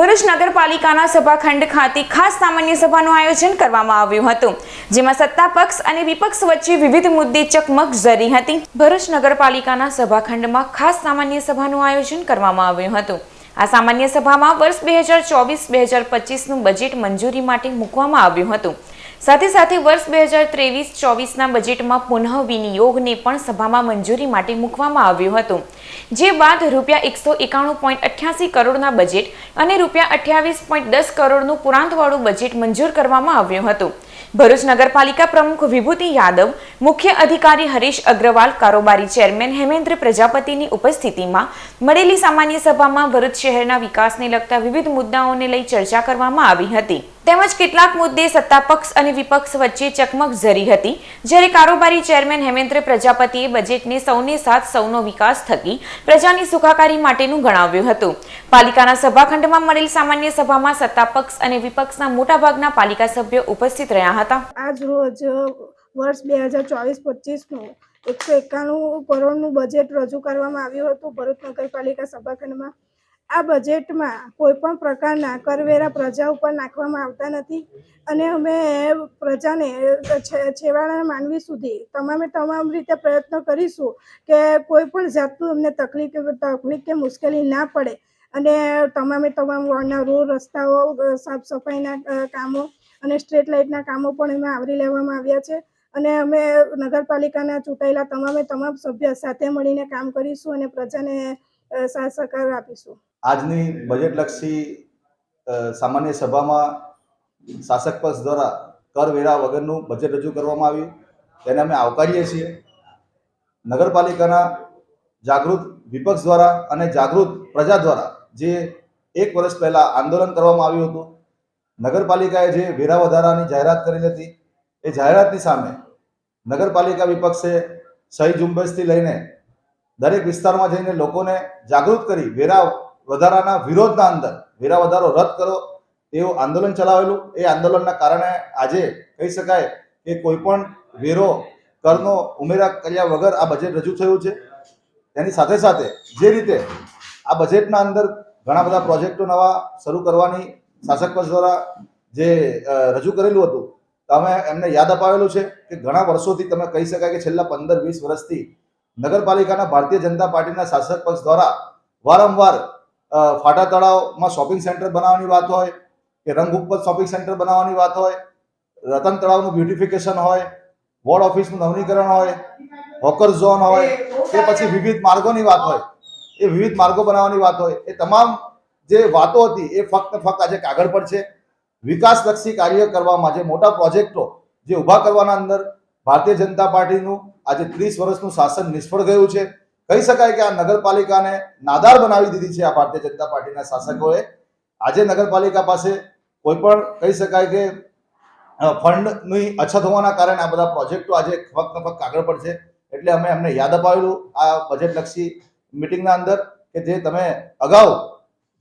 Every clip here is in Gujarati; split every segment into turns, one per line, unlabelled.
ભરૂચ નગરપાલિકાના સભાખંડ ખાતે ખાસ સામાન્ય સભાનું આયોજન કરવામાં આવ્યું હતું, જેમાં સત્તા પક્ષ અને વિપક્ષ વચ્ચે વિવિધ મુદ્દે ચકમક જરી હતી. ભરૂચ નગરપાલિકાના સભાખંડમાં ખાસ સામાન્ય સભાનું આયોજન કરવામાં આવ્યું હતું. આ સામાન્ય સભામાં વર્ષ બે હજાર ચોવીસ, બે હજાર પચીસનું બજેટ મંજૂરી માટે મૂકવામાં આવ્યું હતું. સાથે સાથે વર્ષ બે હજાર ત્રેવીસ, ચોવીસના બજેટમાં પુનઃ વિનિયોગને પણ સભામાં મંજૂરી માટે મૂકવામાં આવ્યું હતું. જે બાદ રૂપિયા એકસો એકાણું પોઈન્ટ અઠ્યાસી કરોડના બજેટ અને રૂપિયા અઠ્યાવીસ પોઈન્ટ દસ કરોડનું પુરાંતવાળું બજેટ મંજૂર કરવામાં આવ્યું હતું. ભરૂચ નગરપાલિકા પ્રમુખ વિભૂતિ યાદવ, મુખ્ય અધિકારી હરીશ અગ્રવાલ, કારોબારી ચેરમેન હેમેન્દ્ર પ્રજાપતિની ઉપસ્થિતિમાં મળેલી સામાન્ય સભામાં ભરૂચ શહેરના વિકાસને લગતા વિવિધ મુદ્દાઓને લઈ ચર્ચા કરવામાં આવી હતી. તેમજ કેટલાક મુદ્દે સત્તાપક્ષ અને વિપક્ષ વચ્ચે ચકમક ઝરી હતી. જ્યારે કારોબારી ચેરમેન હેમેન્દ્ર પ્રજાપતિએ બજેટને સૌને સાથ, સૌનો વિકાસ થકી પ્રજાની સુખાકારી માટેનું ગણાવ્યું હતું. પાલિકાના સભાખંડમાં મળેલ સામાન્ય સભામાં સત્તાપક્ષ અને વિપક્ષના મોટાભાગના પાલિકા સભ્યો ઉપસ્થિત રહ્યા હતા.
આજ રોજ વર્ષ બે હજાર ચોવીસ પચીસનું એકસો એકાણું કરોડનું બજેટ રજૂ કરવામાં આવ્યું હતું ભરૂચ નગરપાલિકા સભાખંડમાં. આ બજેટમાં કોઈ પણ પ્રકારના કરવેરા પ્રજા ઉપર નાખવામાં આવતા નથી. અને અમે પ્રજાને છેવાડાના માનવી સુધી તમામે તમામ રીતે પ્રયત્ન કરીશું કે કોઈ પણ જાતનું અમને તકલીફ તકલીફ કે મુશ્કેલી ના પડે. અને તમામે તમામ વોર્ડના રોડ, રસ્તાઓ, સાફ સફાઈના કામો અને સ્ટ્રીટ લાઇટના કામો પણ એમાં આવરી લેવામાં આવ્યા છે. અને અમે નગરપાલિકાના ચૂંટાયેલા તમામે તમામ સભ્ય સાથે મળીને કામ કરીશું અને પ્રજાને સાથ સહકાર આપીશું.
આજની બજેટલક્ષી સામાન્ય સભામાં શાસક પક્ષ દ્વારા કરવેરા વગરનું બજેટ રજૂ કરવામાં આવ્યું. તેને અમે આવકારીએ છીએ. નગરપાલિકાના જાગૃત વિપક્ષ દ્વારા અને જાગૃત પ્રજા દ્વારા જે એક વર્ષ પહેલા આંદોલન કરવામાં આવ્યું હતું, નગરપાલિકાએ જે વેરા વધારાની જાહેરાત કરી હતી, એ જાહેરાતની સામે નગરપાલિકા વિપક્ષે સહી ઝુંબેશથી લઈને દરેક વિસ્તારમાં જઈને લોકોને જાગૃત કરી વેરા વધારાના વિરોધના અંદર, વેરા વધારો રદ કરો એવું આંદોલન ચલાવેલું. એ આંદોલનના કારણે આજે કહી શકાય કે કોઈ પણ વેરો, કરનો, ઉમેરા, કર્યા વગર આ બજેટ રજૂ થયું છે. તેની સાથે સાથે જે રીતે આ બજેટના અંદર ઘણા બધા પ્રોજેક્ટો નવા શરૂ કરવાની શાસક પક્ષ દ્વારા જે રજૂ કરેલું હતું, તો અમે એમને યાદ અપાવેલું છે કે ઘણા વર્ષોથી તમે કહી શકાય કે છેલ્લા પંદર વીસ વર્ષથી નગરપાલિકાના ભારતીય જનતા પાર્ટીના શાસક પક્ષ દ્વારા વારંવાર ફાટા તળાવમાં શોપિંગ સેન્ટર બનાવવાની વાત હોય કે રંગ ઉપર શોપિંગ સેન્ટર બનાવવાની વાત હોય રતન તળાવનું બ્યુટિફિકેશન હોય વોર્ડ ઓફિસનું નવનીકરણ હોય હોકર ઝોન હોય કે પછી વિવિધ માર્ગોની વાત હોય એ વિવિધ માર્ગો બનાવવાની વાત હોય એ તમામ જે વાતો હતી એ ફક્ત ફક્ત આજે કાગળ પર છે. વિકાસલક્ષી કાર્ય કરવામાં જે મોટા પ્રોજેક્ટો જે ઊભા કરવાના અંદર ભારતીય જનતા પાર્ટીનું આજે ત્રીસ વર્ષનું શાસન નિષ્ફળ ગયું છે. કહી શકાય કે આ નગરપાલિકાને નાદાર બનાવી દીધી છે આ ભારતીય જનતા પાર્ટીના શાસકોએ. આજે નગરપાલિકા પાસે કોઈ પણ કહી શકાય કે ફંડની અછત હોવાના કારણે આ બધા પ્રોજેક્ટો આજે ફક્ત ફક્ત કાગળ પર છે. એટલે અમે એમને યાદ અપાવેલું આ બજેટલક્ષી મિટિંગના અંદર કે જે તમે અગાઉ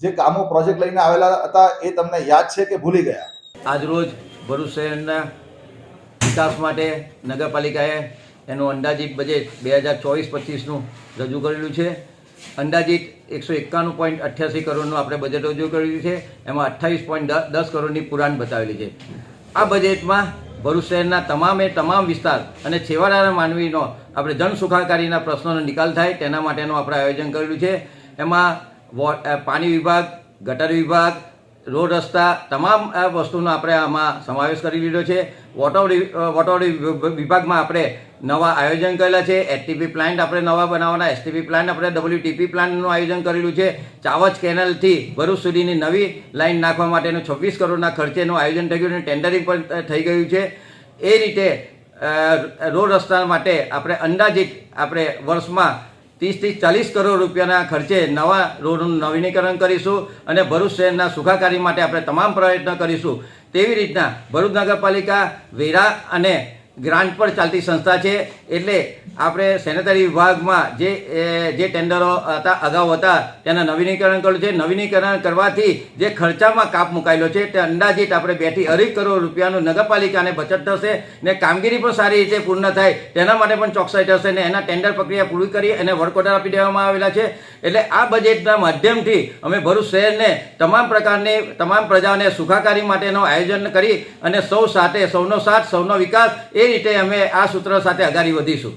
જે કામો પ્રોજેક્ટ લઈને આવેલા હતા એ તમને યાદ છે કે ભૂલી ગયા?
આજરોજ ભરૂચ શહેરના વિકાસ માટે નગરપાલિકાએ એનું અંદાજિત બજેટ બે હજાર ચોવીસ પચીસનું રજૂ કરેલું છે. અંદાજિત એકસો એકાણું પોઈન્ટ અઠ્યાસી કરોડનું આપણે બજેટ રજૂ કર્યું છે. એમાં અઠ્ઠાવીસ પોઈન્ટ દસ કરોડની પુરાણ બતાવેલી છે. આ બજેટમાં ભરૂચ શહેરના તમામે તમામ વિસ્તાર અને છેવાડાના માનવીનો આપણે જન સુખાકારીના પ્રશ્નોનો નિકાલ થાય તેના માટેનું આપણે આયોજન કરેલું છે. એમાં પાણી વિભાગ, ગટર વિભાગ રોડ રસ્તા તમામ આ વસ્તુનો આપણે આમાં સમાવેશ કરી લીધો છે. વોટર વોટર વિભાગમાં આપણે નવા આયોજન કરેલા છે. એસટીપી પ્લાન્ટ આપણે નવા બનાવવાના. એસટીપી પ્લાન્ટ આપણે ડબલ્યુટીપી પ્લાન્ટનું આયોજન કરેલું છે. ચાવચ કેનલથી ભરૂચ સુધીની નવી લાઈન નાખવા માટેનું છવ્વીસ કરોડના ખર્ચેનું આયોજન થઈ ગયું અને ટેન્ડરિંગ પણ થઈ ગયું છે. એ રીતે રોડ રસ્તા માટે આપણે અંદાજિત આપણે વર્ષમાં ત્રીસથી ચાલીસ કરોડ રૂપિયાના ખર્ચે નવા રોડનું નવીનીકરણ કરીશું અને ભરૂચ શહેરના સુખાકારી માટે આપણે તમામ પ્રયત્ન કરીશું. તેવી રીતના ભરૂચ નગરપાલિકા વેરા અને ગ્રાન્ટ પર ચાલતી સંસ્થા છે. એટલે આપણે સેનેટરી વિભાગમાં જે જે ટેન્ડરો હતા, અગાઉ હતા, તેના નવીનીકરણ કર્યું છે. નવીનીકરણ કરવાથી જે ખર્ચામાં કાપ મુકાયેલો છે, તે અંદાજિત આપણે બેથી અઢી કરોડ રૂપિયાનું નગરપાલિકાને બચત થશે ને કામગીરી પણ સારી રીતે પૂર્ણ થાય. તેના માટે પણ ચોકસાઈ થશે ને એના ટેન્ડર પ્રક્રિયા પૂરી કરી અને વર્કઓર્ડર આપી દેવામાં આવેલા છે. એટલે આ બજેટના માધ્યમથી અમે ભરૂચ શહેરને તમામ પ્રકારની, તમામ પ્રજાને સુખાકારી માટેનું આયોજન કરી અને સૌ સાથે, સૌનો સાથ, સૌનો વિકાસ એ રીતે અમે આ સૂત્ર સાથે આગળ વધીશું